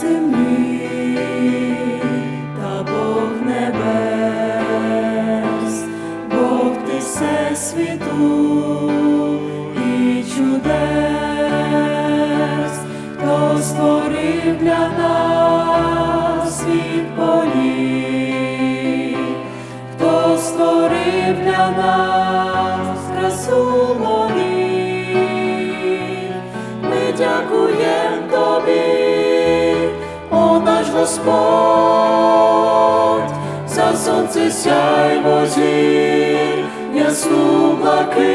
землі та Бог небес, Бог ти всесвіту і чудес, хто створив для нас світ полі, хто створив для нас Господь, за сонце сяйво зір, ясну блакить,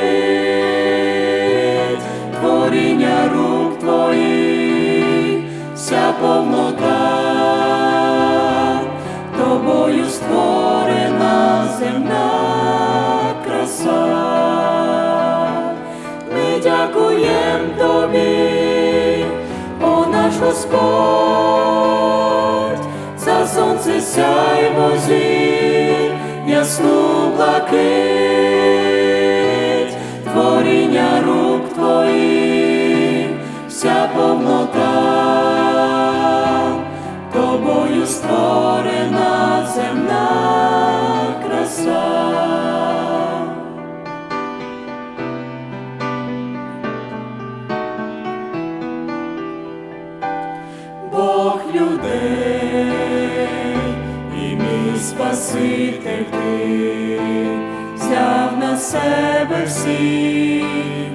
творіння рук твоїх, вся повнота, тобою створена земна краса. Ми дякуємо тобі, о наш Господь, сонце сяйво зір, ясну блакить, творіння рук твоїх, вся повнота, тобою створена земна краса. Бог людей Спаситель ти. Взяв на себе всі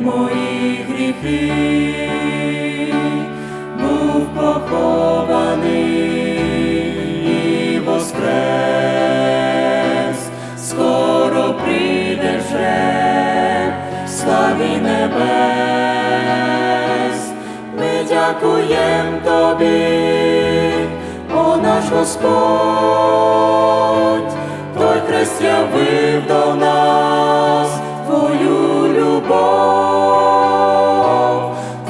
мої гріхи, був похований і воскрес, скоро прийде вже. Славі небес. Ми дякуємо тобі, наш Господь, той хрест явив нас твою любов,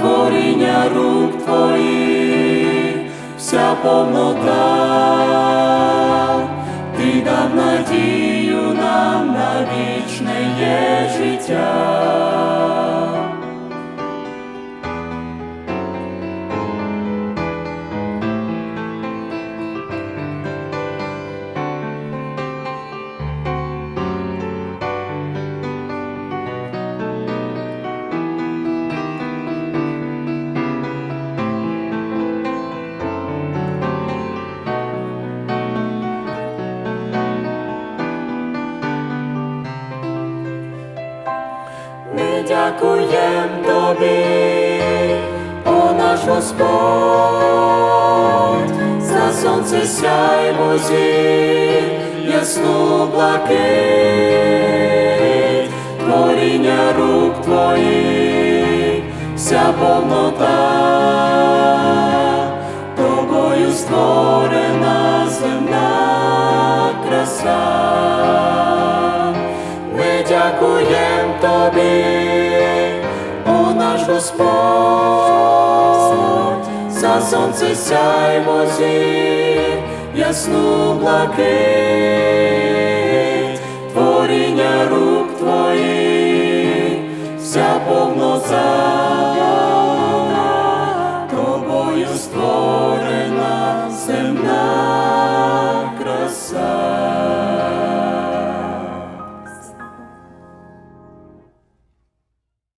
творіння рук твоїх, вся повнота, ти дав надію Ми дякуємо тобі, о наш Господь, за сонце сяйво зір, ясну блакить, творіння рук твоїх, вся повнота, тобою створена земна краса. Ми дякуємо тобі, наш Господь, за сонце сяймо зір, ясну блакить, творіння рук твоїх, вся повнота,